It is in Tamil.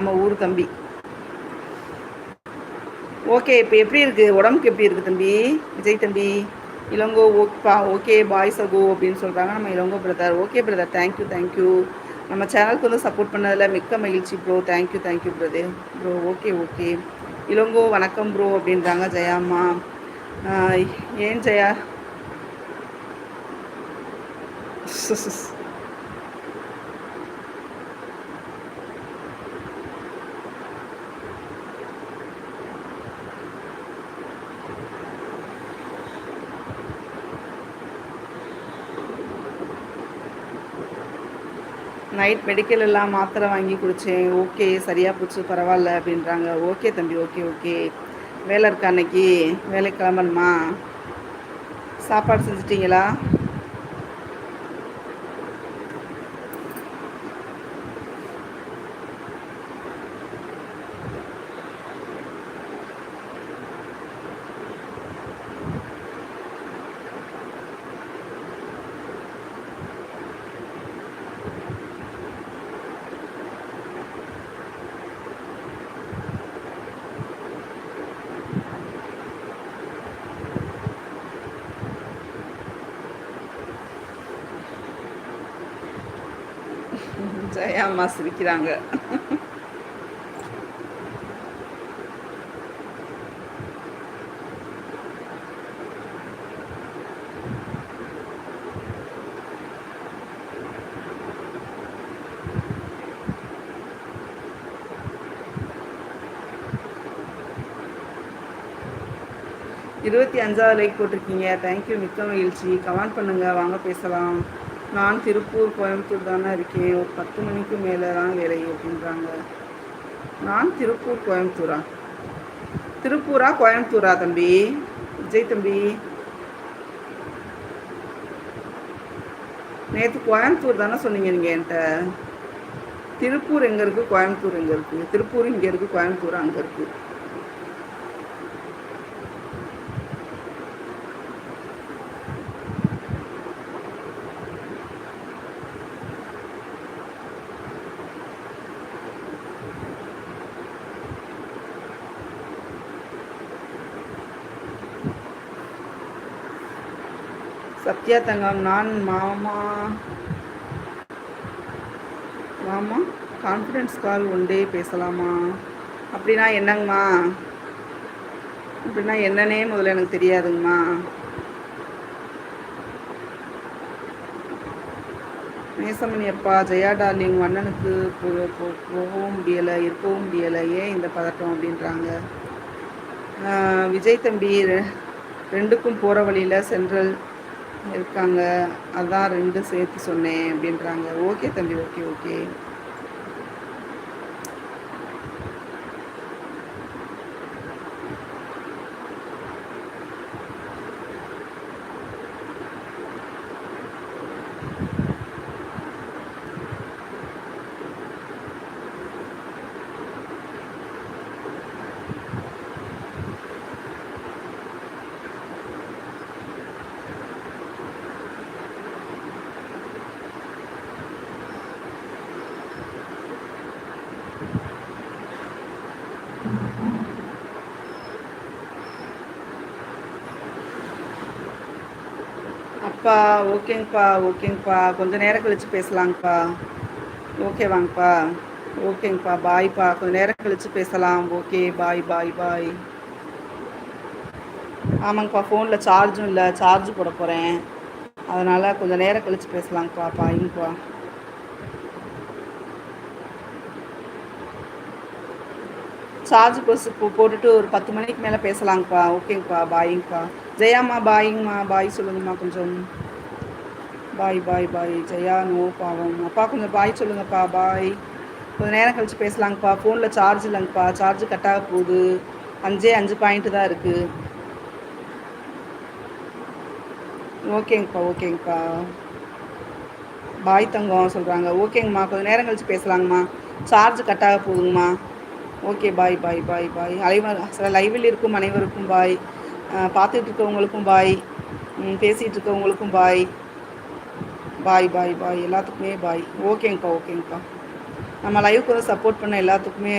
நம்ம ஊர் தம்பி. ஓகே இப்போ எப்படி இருக்கு? உடம்புக்கு எப்படி இருக்கு தம்பி? விஜய் தம்பி. இளங்கோ ஓப்பா ஓகே பாய் சகோ அப்படின்னு சொல்கிறாங்க நம்ம Elango brother okay brother thank you thank you நம்ம சேனலுக்கு வந்து சப்போர்ட் பண்ணதில் மிக்க மகிழ்ச்சி bro thank you thank you brother bro okay okay Elango வணக்கம் ப்ரோ அப்படின்றாங்க ஜெயாம்மா ஏன் ஜெயா? நைட் மெடிக்கல் எல்லாம் மாத்திரை வாங்கி குடித்தேன் ஓகே சரியாக போச்சு பரவாயில்ல அப்படின்றாங்க. ஓகே தம்பி ஓகே ஓகே. வேலை இருக்கா அன்னைக்கு? வேலைக்கு கிளம்பணுமா? சாப்பாடு செஞ்சிட்டிங்களா? ஜெயாம்மா சிரிக்கிறாங்க இருபத்தி அஞ்சாவது லைக் போட்டிருக்கீங்க. தேங்க்யூ மிக்க மகிழ்ச்சி. கமெண்ட் பண்ணுங்கள் வாங்க பேசலாம். நான் திருப்பூர் கோயம்புத்தூர் தானே இருக்கேன். ஒரு பத்து மணிக்கு மேலே தான் வேலை அப்படின்றாங்க. நான் திருப்பூர் கோயம்புத்தூரா? திருப்பூரா கோயம்புத்தூரா தம்பி? விஜய் தம்பி? நேற்று கோயம்புத்தூர் தானே சொன்னீங்க நீங்கள் என்கிட்ட. திருப்பூர் எங்கே இருக்குது கோயம்புத்தூர் எங்கே இருக்குது திருப்பூர் இங்கே இருக்குது கோயம்புத்தூர் அங்கே இருக்குது சத்யா தங்கம். நான் மாமா. மாமா கான்ஃபிடென்ஸ் கால் ஒன் டே பேசலாமா? அப்படின்னா என்னங்கம்மா? அப்படின்னா என்னன்னே முதல்ல எனக்கு தெரியாதுங்கம்மா. நேசமணி அப்பா ஜெயா டார்லிங் அண்ணனுக்கு போகவும் முடியலை இருக்கவும் முடியலை. ஏன் இந்த பதட்டம் அப்படின்றாங்க? விஜய் தம்பி ரெண்டுக்கும் போகிற வழியில் சென்ட்ரல் இருக்காங்க. அதான் ரெண்டு சேர்த்து சொன்னேன் அப்படின்றாங்க. ஓகே தம்பி ஓகே ஓகே. ஓகேங்கப்பா ஓகேங்கப்பா ஓகேங்கப்பா கொஞ்சம் நேரம் கழித்து பேசலாங்கப்பா ஓகே வாங்கப்பா. ஓகேங்கப்பா பாய்ப்பா. கொஞ்சம் நேரம் கழித்து பேசலாம். Okay bye bye bye. ஆமாங்கப்பா ஃபோனில் சார்ஜும் இல்லை. சார்ஜ் போட போகிறேன் அதனால் கொஞ்சம் நேரம் கழித்து பேசலாங்கப்பா பாய்ங்கப்பா. சார்ஜ் பஸ் போட்டுட்டு ஒரு பத்து மணிக்கு மேலே பேசலாங்கப்பா. ஓகேங்கப்பா. பாயிங்கப்பா. ஜெயாம்மா பாயிங்கம்மா. பாய் சொல்லுங்கம்மா கொஞ்சம். பாய் பாய் பாய். ஜெயா நோ பாவம். அப்பா கொஞ்சம் பாய் சொல்லுங்கப்பா. பாய். கொஞ்சம் நேரம் கழித்து பேசலாங்கப்பா. ஃபோனில் சார்ஜ் இல்லைங்கப்பா. சார்ஜ் கட்டாக போகுது. அஞ்சே அஞ்சு பாயிண்ட்டு தான் இருக்குது ஓகேங்கப்பா ஓகேங்கப்பா. பாய் தங்கம் சொல்கிறாங்க ஓகேங்கம்மா. கொஞ்சம் நேரம் கழித்து பேசலாங்கம்மா. சார்ஜ் கட்டாக போகுதுங்கம்மா. ஓகே பாய் பாய் பாய் பாய் அனைவர் சில லைவில் இருக்கும் அனைவருக்கும் பாய் பார்த்துட்டு இருக்கவங்களுக்கும் பாய் பேசிகிட்டு இருக்கவங்களுக்கும் பாய் பாய் பாய் பாய் எல்லாத்துக்குமே பாய் ஓகேங்க்கா ஓகேங்க்கா நம்ம லைவுக்கு வந்து சப்போர்ட் பண்ண எல்லாத்துக்குமே